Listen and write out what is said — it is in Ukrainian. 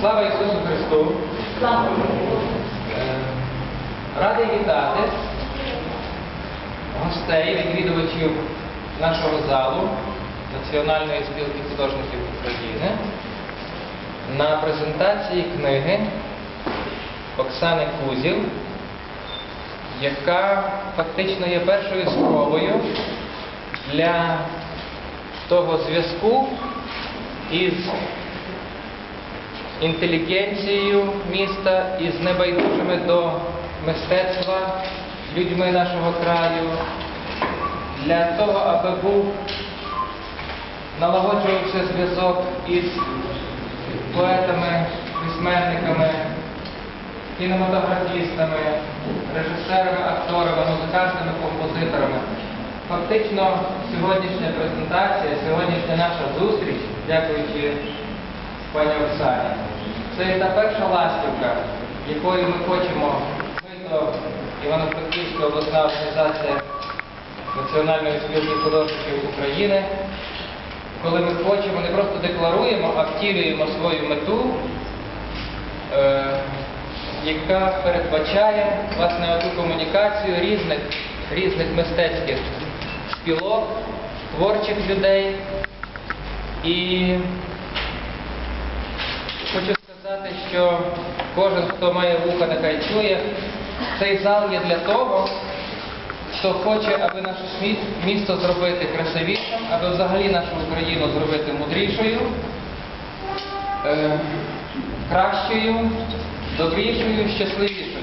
Слава Ісусу Христу! Слава Е, Радий вітати гостей, відвідувачів нашого залу Національної спілки художників України на презентації книги Оксани Кузів, яка фактично є першою спробою для того зв'язку із інтелігенцією міста і з небайдужими до мистецтва людьми нашого краю, для того, аби був налагоджувався зв'язок із поетами, письменниками, кінематографістами, режисерами, акторами, музикантами, композиторами. Фактично, сьогоднішня презентація, сьогоднішня наша зустріч, дякуючи пані Оксані, це та перша ластівка, якою ми хочемо, ми то Івано-Франківська обласна організація Національної спілки художників України, коли ми хочемо, не просто декларуємо, а втілюємо свою мету, е, яка передбачає власне оту комунікацію різних, різних мистецьких спілок, творчих людей. І що кожен, хто має вуха, нехай чує, цей зал є для того, хто хоче, аби наше місто зробити красивішим, аби взагалі нашу Україну зробити мудрішою, е, кращою, добрішою, щасливішою.